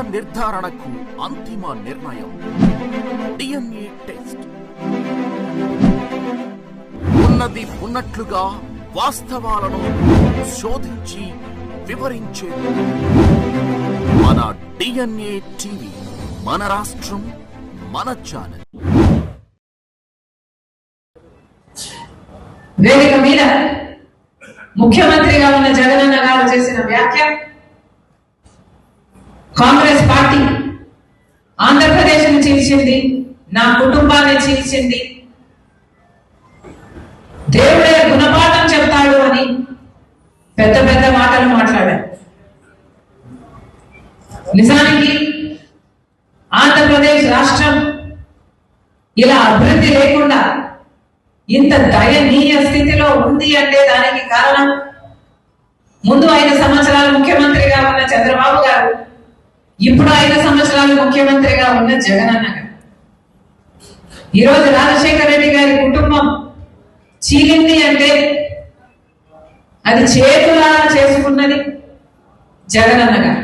నిర్ధారణకు అంతిమ నిర్ణయం. DNA test. ఉన్నది ఉన్నట్లుగా వాస్తవాలను శోధించి వివరించే మన డిఎన్ఏ టీవీ మన రాష్ట్రం మన ఛానల్. వేదిక మీద ముఖ్యమంత్రిగా ఉన్న జగనన్న గారు చేసిన వ్యాఖ్య. కాంగ్రెస్ ఆంధ్రప్రదేశ్ను చీల్చింది నా కుటుంబాన్ని చీల్చింది దేవుడే గుణపాఠం చెప్తాడు అని పెద్ద పెద్ద మాటలు మాట్లాడారు. నిజానికి ఆంధ్రప్రదేశ్ రాష్ట్రం ఇలా అభివృద్ధి లేకుండా ఇంత దయనీయ స్థితిలో ఉంది అంటే దానికి కారణం ముందు ఐదు సంవత్సరాలు ముఖ్యమంత్రిగా ఉన్న చంద్రబాబు గారు ఇప్పుడు ఐదు సంవత్సరాలు ముఖ్యమంత్రిగా ఉన్న జగనన్న గారు. ఈరోజు రాజశేఖర రెడ్డి గారి కుటుంబం చీలింది అంటే అది చేతులా చేసుకున్నది గారు.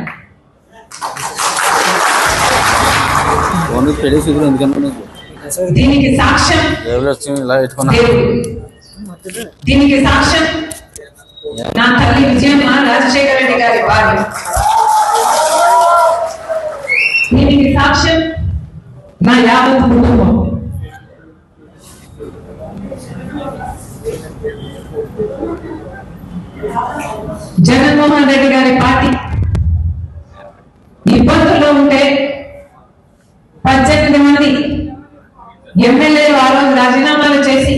శిబిరం ఎందుకంటే దీనికి సాక్ష్యం దీనికి సాక్ష్యం నా తల్లి విజయమ్మ రాజశేఖర రెడ్డి గారి భార్య. దీనికి సాక్ష్యం నా యావత్ కుటుంబం జగన్మోహన్ రెడ్డి గారి పార్టీ ఇబ్బందుల్లో ఉంటే పద్దెనిమిది మంది ఎమ్మెల్యేలు ఆ రోజు రాజీనామా చేసి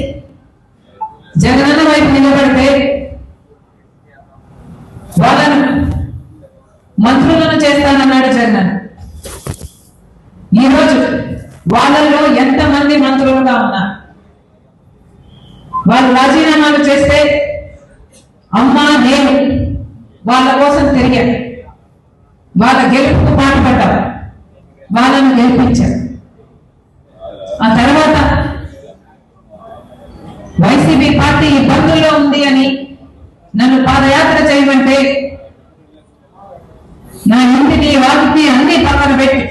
జగనన్న వైపు నిలబడితే వాళ్ళను మంత్రులను చేస్తానన్నాడు జగన్ ఈరోజు వాళ్ళల్లో ఎంతమంది మంత్రులుగా ఉన్నారు? వాళ్ళు రాజీనామాలు చేస్తే అమ్మా నేను వాళ్ళ కోసం తిరిగాను. వాళ్ళ గెలుపుకు పాటుపడ్డారు వాళ్ళను గెలిపించారు ఆ తర్వాత వైసీపీ పార్టీ ఇబ్బందుల్లో ఉంది అని నన్ను పాదయాత్ర చేయమంటే నా ఇంటిని వాటిని అన్ని పక్కన పెట్టి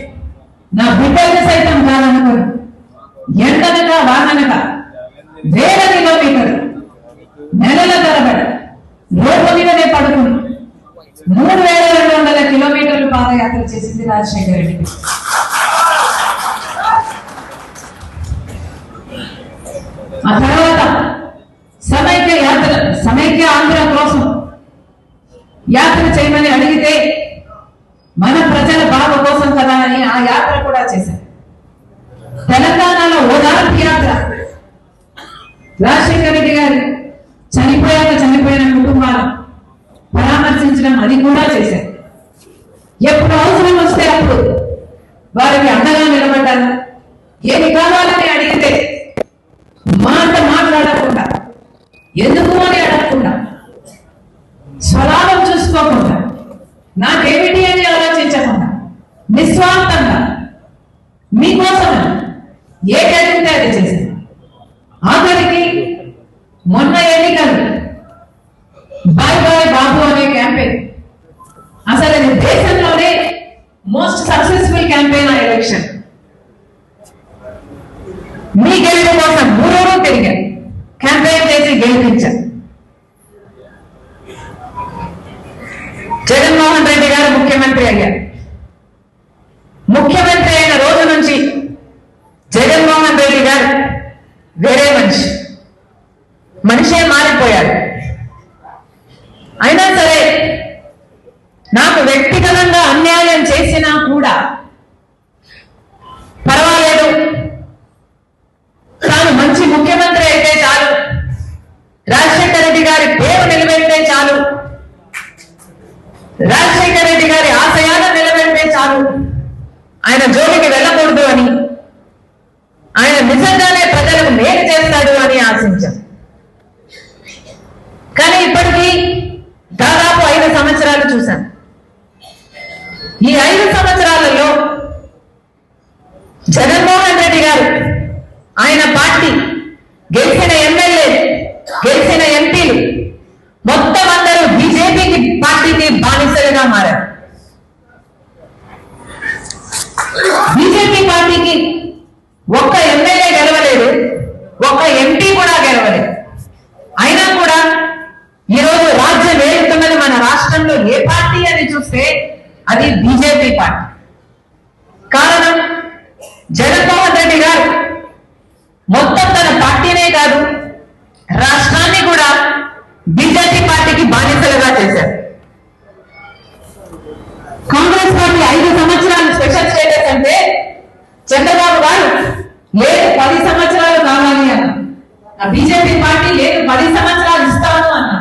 నా బిడ్డల్ని సైతం కాదనుకుని ఎండనక వాననక వేల కిలోమీటర్లు నెలల తరబడి రోడ్ల మీదనే పడుకుని మూడు వేల రెండు వందల కిలోమీటర్లు పాదయాత్ర చేసింది రాజశేఖర రెడ్డి. ఆ తర్వాత సమైక్య యాత్ర సమైక్య ఆంధ్ర కోసం యాత్ర చేయమని అడిగితే మన ప్రజల బాధ కోసం కదా అని ఆ యాత్ర కూడా చేశారు. తెలంగాణలో ఓదార్పు యాత్ర. రాజశేఖర రెడ్డి గారు చనిపోయాక చనిపోయిన కుటుంబాలను పరామర్శించడం అది కూడా చేశారు. ఎప్పుడు అవసరం వస్తే అప్పుడు వారికి అండగా నిలబడ్డాను ఏమి కావాలని అడిగితే మాట మాట్లాడకుండా ఎందుకు అని అడగకుండా స్వలాభం చూసుకోకుండా నాకేమిటి నిస్వార్థంగా మీకోసం ఏ అడిగితే అది చేశాను ఆఖరికి మొన్న ఎన్నికలు. బాయ్ బాయ్ బాబు అనే క్యాంపెయిన్. అసలు అది దేశంలోనే మోస్ట్ సక్సెస్ఫుల్ క్యాంపెయిన్ ఆ ఎలక్షన్ మీ గెలుపు కోసం ఊరూరు తిరిగారు. క్యాంపెయిన్ చేసి గెలిపించారు. జగన్మోహన్ రెడ్డి గారు ముఖ్యమంత్రి అయ్యారు ముఖ్యమంత్రి అయిన రోజు నుంచి జగన్మోహన్ రెడ్డి గారు వేరే మనిషి మనిషే మారిపోయాడు. అయినా సరే నాకు వ్యక్తిగతంగా అన్యాయం చేసినా కూడా పర్వాలేదు. తాను మంచి ముఖ్యమంత్రి అయితే చాలు. రాజశేఖర రెడ్డి గారి పేరు నిలబెడితే చాలు. రాజశేఖర రెడ్డి గారి ఆశయాలు నిలబెడితే చాలు. ఆయన జోలికి వెళ్ళకూడదు అని ఆయన నిజంగానే ప్రజలకు మేలు చేస్తాడు అని ఆశించాం. చూశాను. ఈ ఐదు సంవత్సరాలలో జగన్మోహన్ రెడ్డి గారు ఆయన పార్టీ గెలిచిన ఎమ్మెల్యే గెలిచిన ఎంపీలు మొత్తం అందరూ బీజేపీకి పార్టీకి బానిసలుగా మారారు. బీజేపీ పార్టీకి ఒక్క ఎమ్మెల్యే బీజేపీ పార్టీ కారణం జగన్మోహన్ రెడ్డి గారు మొత్తం తన పార్టీనే కాదు రాష్ట్రాన్ని కూడా బీజేపీ పార్టీకి బానిసలుగా చేశారు. కాంగ్రెస్ పార్టీ ఐదు సంవత్సరాలు స్పెషల్ స్టేటస్ అంటే చంద్రబాబు గారు లేదు పది సంవత్సరాలు కావాలి అన్న ఆ బీజేపీ పార్టీ లేదు పది సంవత్సరాలు ఇస్తాను అన్న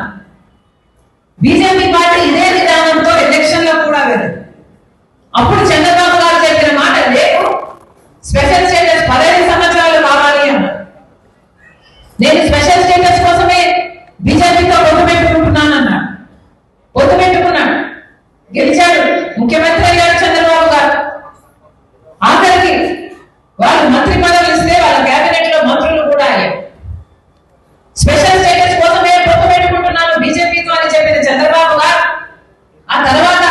బీజేపీ పార్టీ ఇదే విధానంతో ఎలక్షన్లో కూడా వెళ్ళదు అప్పుడు చంద్రబాబు గారు చెప్పిన మాట లేదు స్పెషల్ స్టేటస్ పదహైదు సంవత్సరాలు కావాలి అన్న నేను స్పెషల్ స్టేటస్ కోసమే బీజేపీతో పొత్తు పెట్టుకుంటున్నాను అన్నాడు పొత్తు పెట్టుకున్నాడు గెలిచాడు ముఖ్యమంత్రి అయ్యాడు చంద్రబాబు గారు ఆఖరికి వాళ్ళు మంత్రి పదవులు ఇస్తే వాళ్ళ కేబినెట్లో మంత్రులు కూడా అయ్యారు స్పెషల్ స్టేటస్ కోసమే పొత్తు పెట్టుకుంటున్నాను బీజేపీతో అని చెప్పిన చంద్రబాబు గారు ఆ తర్వాత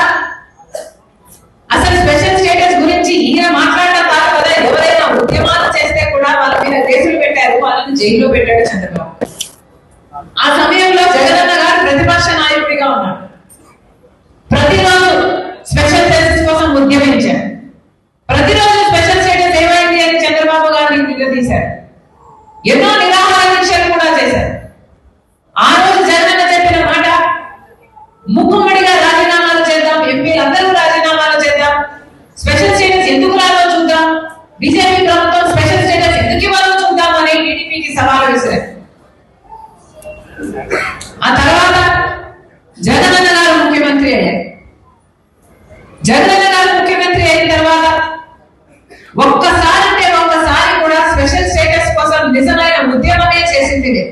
అసలు స్పెషల్ స్టేటస్ గురించి ఈయన మాట్లాడటం కాదు కదా ఎవరైనా ఉద్యమాలు చేస్తే కూడా వాళ్ళ మీద కేసులు పెట్టారు వాళ్ళని జైల్లో పెట్టాడు చంద్రబాబు ఆ సమయంలో జగనన్న గారు ప్రతిపక్ష నాయకుడిగా ఉన్నాడు ప్రతిరోజు స్పెషల్ స్టేటస్ కోసం ఉద్యమించారు ప్రతిరోజు స్పెషల్ స్టేటస్ ఏమైంది అని చంద్రబాబు గారిని నిలదీశారు ఎన్నో నిరాహార దీక్షలు కూడా చేశారు. ఆ రోజు జగనన్న చెప్పిన మాట ముక్కుమ్మడిగా రాజీనామాలు చేద్దాం ఎంపీలందరూ రాజీనామాలు చేద్దాం స్పెషల్ స్టేటస్ ఎందుకు రాదో చూద్దాం బీజేపీ ప్రభుత్వం స్పెషల్ స్టేటస్ ఎందుకు ఇవ్వాలో చూద్దాం అని టీడీపీకి సవాలు విసిరారు ఆ తర్వాత జగనన్న గారు ముఖ్యమంత్రి అయ్యారు. జగన్ ఒక్కసారి అంటే